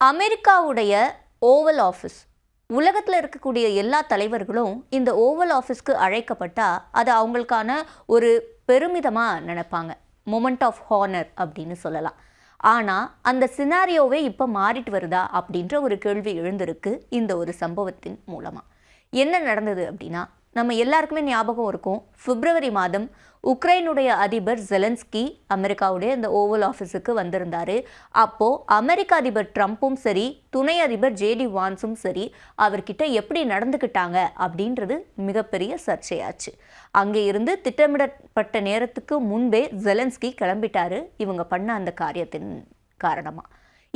அமெரிக்காவுடைய oval office. உலகத்தில் இருக்கக்கூடிய எல்லா தலைவர்களும் இந்த ஓவல் ஆஃபீஸ்க்கு அழைக்கப்பட்டா அது அவங்களுக்கான ஒரு பெருமிதமாக நினைப்பாங்க. மொமெண்ட் ஆஃப் ஹானர் அப்படின்னு சொல்லலாம். ஆனால் அந்த சினாரியோவே இப்போ மாறிட்டு வருதா அப்படின்ற ஒரு கேள்வி எழுந்திருக்கு இந்த ஒரு சம்பவத்தின் மூலமாக என்ன நடந்தது அப்படின்னா நம்ம எல்லாருக்குமே ஞாபகம் இருக்கும். பிப்ரவரி மாதம் உக்ரைனுடைய அதிபர் ஜெலன்ஸ்கி அமெரிக்காவுடைய இந்த ஓவல் ஆஃபீஸுக்கு வந்திருந்தார். அப்போது அமெரிக்க அதிபர் ட்ரம்ப்பும் சரி துணை அதிபர் ஜேடி வான்ஸும் சரி அவர்கிட்ட எப்படி நடந்துக்கிட்டாங்க அப்படின்றது மிகப்பெரிய சர்ச்சையாச்சு. அங்கே இருந்து திட்டமிடப்பட்ட நேரத்துக்கு முன்பே ஜெலன்ஸ்கி கிளம்பிட்டாரு. இவங்க பண்ண அந்த காரியத்தின் காரணமாக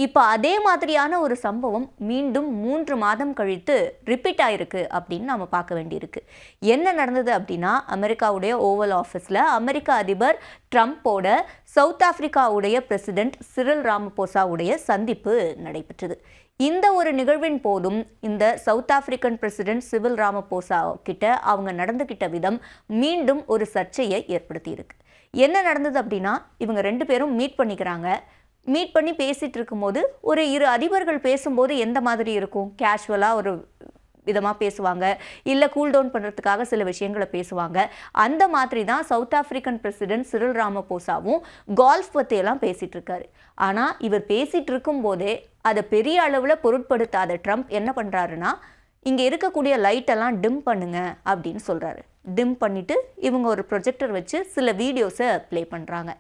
இப்போ அதே மாதிரியான ஒரு சம்பவம் மீண்டும் மூன்று மாதம் கழித்து ரிப்பீட் ஆயிருக்கு அப்படின்னு நம்ம பார்க்க வேண்டியிருக்கு. என்ன நடந்தது அப்படின்னா அமெரிக்காவுடைய ஓவல் ஆஃபீஸில் அமெரிக்க அதிபர் ட்ரம்ப்போட சவுத் ஆப்பிரிக்காவுடைய பிரசிடென்ட் சிரில் ராமபோசாவுடைய சந்திப்பு நடைபெற்றது. இந்த ஒரு நிகழ்வின் போதும் இந்த South African president Cyril Ramaphosa கிட்ட அவங்க நடந்துக்கிட்ட விதம் மீண்டும் ஒரு சர்ச்சையை ஏற்படுத்தியிருக்கு. என்ன நடந்தது அப்படின்னா இவங்க ரெண்டு பேரும் மீட் பண்ணிக்கிறாங்க. மீட் பண்ணி பேசிகிட்டு இருக்கும்போது ஒரு இரு அதிபர்கள் பேசும்போது எந்த மாதிரி இருக்கும்? கேஷுவலாக ஒரு விதமாக பேசுவாங்க. இல்லை கூல் டவுன் பண்ணுறதுக்காக சில விஷயங்களை பேசுவாங்க. அந்த மாதிரி தான் சவுத் ஆஃப்ரிக்கன் பிரசிடென்ட் சிறில் ராமபோசாவும் கால்ஃப் பற்றியெல்லாம் பேசிகிட்டு இருக்காரு. ஆனால் இவர் பேசிகிட்டு இருக்கும்போதே அதை பெரிய அளவில் பொருட்படுத்தாத ட்ரம்ப் என்ன பண்ணுறாருன்னா இங்கே இருக்கக்கூடிய லைட்டெல்லாம் டிம் பண்ணுங்க அப்படின்னு சொல்கிறாரு டிம் பண்ணிவிட்டு இவங்க ஒரு ப்ரொஜெக்டர் வச்சு சில வீடியோஸை ப்ளே பண்ணுறாங்க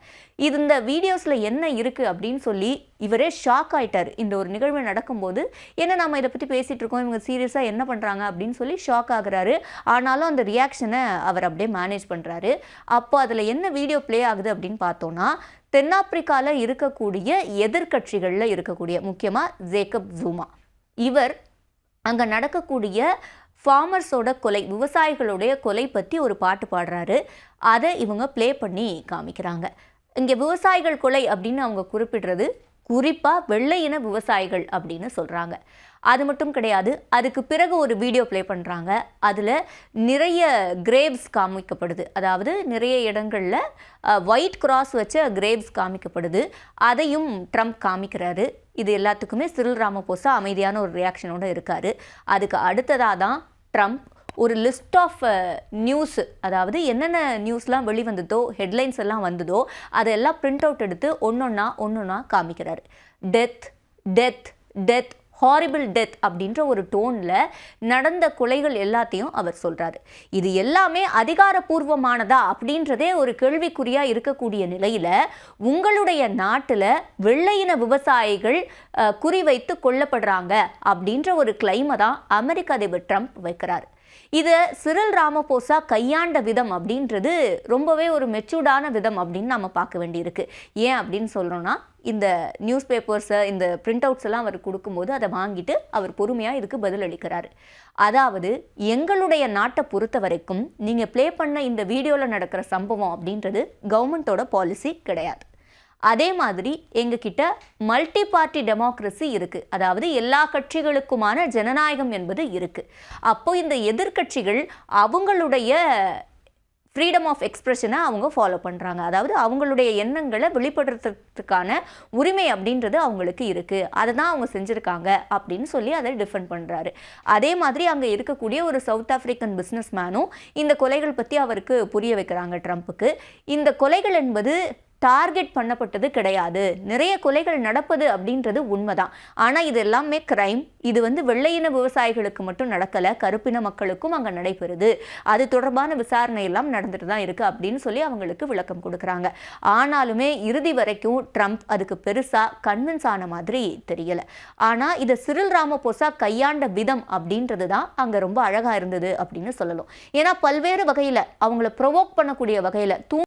இது இந்த வீடியோஸில் என்ன இருக்குது அப்படின்னு சொல்லி இவரே ஷாக் ஆகிட்டார் இந்த ஒரு நிகழ்வு நடக்கும்போது என்ன நம்ம இதை பற்றி பேசிகிட்டு இருக்கோம்? இவங்க சீரியஸாக என்ன பண்ணுறாங்க அப்படின்னு சொல்லி ஷாக் ஆகுறாரு. ஆனாலும் அந்த ரியாக்ஷனை அவர் அப்படியே மேனேஜ் பண்ணுறாரு அப்போ அதில் என்ன வீடியோ ப்ளே ஆகுது அப்படின்னு பார்த்தோன்னா தென்னாப்பிரிக்காவில் இருக்கக்கூடிய எதிர்க்கட்சிகளில் இருக்கக்கூடிய முக்கியமாக ஜேக்கப் ஜூமா. இவர் அங்கே நடக்கக்கூடிய ஃபார்மர்ஸோட கொலை விவசாயிகளுடைய கொலை பற்றி ஒரு பாட்டு பாடுறாரு. அதை இவங்க ப்ளே பண்ணி காமிக்கிறாங்க. இங்கே விவசாயிகள் கொலை அப்படின்னு அவங்க குறிப்பிடுறது குறிப்பாக வெள்ளை இன விவசாயிகள் அப்படின்னு சொல்கிறாங்க அது மட்டும் கிடையாது அதுக்கு பிறகு ஒரு வீடியோ ப்ளே பண்ணுறாங்க அதில் நிறைய கிரேவ்ஸ் காமிக்கப்படுது. அதாவது நிறைய இடங்களில் ஒயிட் கிராஸ் வச்ச கிரேவ்ஸ் காமிக்கப்படுது. அதையும் ட்ரம்ப் காமிக்கிறாரு. இது எல்லாத்துக்குமே சிறில் ராமபோசா அமைதியான ஒரு ரியாக்ஷனோடு இருக்கார். அதுக்கு அடுத்ததாக தான் ட்ரம்ப் ஒரு லிஸ்ட் ஆஃப் நியூஸ் அதாவது என்னென்ன நியூஸ்லாம் வெளிவந்ததோ ஹெட்லைன்ஸ் எல்லாம் வந்ததோ அதெல்லாம் பிரிண்ட் அவுட் எடுத்து ஒன்றொன்னா ஒன்றொன்னா காமிக்கிறாரு. Death death death horrible death அப்படின்ற ஒரு டோனில் நடந்த கொலைகள் எல்லாத்தையும் அவர் சொல்கிறாரு இது எல்லாமே அதிகாரப்பூர்வமானதா அப்படின்றதே ஒரு கேள்விக்குறியாக இருக்கக்கூடிய நிலையில் உங்களுடைய நாட்டில் வெள்ளையின விவசாயிகள் குறிவைத்து கொல்லப்படுறாங்க அப்படின்ற ஒரு கிளைமை தான் அமெரிக்க அதிபர் ட்ரம்ப் வைக்கிறார். இதை சிறில் ராமபோசா கையாண்ட விதம் அப்படின்றது ரொம்பவே ஒரு மெச்சூர்டான விதம் அப்படின்னு நம்ம பார்க்க வேண்டியிருக்கு. ஏன் அப்படின்னு சொல்கிறோன்னா இந்த நியூஸ் பேப்பர்ஸை இந்த பிரிண்ட் அவுட்ஸ் எல்லாம் அவர் கொடுக்கும்போது அதை வாங்கிட்டு அவர் பொறுமையாக இதுக்கு பதில் அளிக்கிறாரு. அதாவது எங்களுடைய நாட்டை பொறுத்த வரைக்கும் நீங்கள் ப்ளே பண்ண இந்த வீடியோவில் நடக்கிற சம்பவம் அப்படின்றது கவர்மெண்ட்டோட பாலிசி கிடையாது. அதே மாதிரி எங்ககிட்ட மல்டி பார்ட்டி டெமோக்ரஸி இருக்குது அதாவது எல்லா கட்சிகளுக்குமான ஜனநாயகம் என்பது இருக்குது அப்போ இந்த எதிர்க்கட்சிகள் அவங்களுடைய ஃப்ரீடம் ஆஃப் எக்ஸ்பிரஷனை அவங்க ஃபாலோ பண்ணுறாங்க அதாவது அவங்களுடைய எண்ணங்களை வெளிப்படுத்துறதுக்கான உரிமை அப்படின்றது அவங்களுக்கு இருக்குது அதை தான் அவங்க செஞ்சுருக்காங்க அப்படின்னு சொல்லி அதை டிஃபெண்ட் பண்ணுறாரு அதே மாதிரி அங்கே இருக்கக்கூடிய ஒரு சவுத் ஆஃப்ரிக்கன் பிஸ்னஸ் மேனும் இந்த கொலைகள் பற்றி அவருக்கு புரிய வைக்கிறாங்க ட்ரம்ப்புக்கு இந்த கொலைகள் என்பது டார்கெட் பண்ணப்பட்டது கிடையாது. நிறைய கொலைகள் நடப்பது அப்படின்றது உண்மைதான். ஆனால் இது எல்லாமே கிரைம் இது வந்து வெள்ளையின விவசாயிகளுக்கு மட்டும் நடக்கலை. கருப்பின மக்களுக்கும் அங்கே நடைபெறுது. அது தொடர்பான விசாரணை எல்லாம் நடந்துட்டு தான் இருக்குது அப்படின்னு சொல்லி அவங்களுக்கு விளக்கம் கொடுக்குறாங்க. ஆனாலுமே இறுதி வரைக்கும் ட்ரம்ப் அதுக்கு பெருசாக கன்வின்ஸ் ஆன மாதிரி தெரியலை. ஆனால் இதை சிறில் ராமபோசா கையாண்ட விதம் அப்படின்றது தான் அங்கே ரொம்ப அழகாக இருந்தது அப்படின்னு சொல்லலாம். ஏன்னா பல்வேறு வகையில் அவங்கள ப்ரொவோக் பண்ணக்கூடிய வகையில் தூ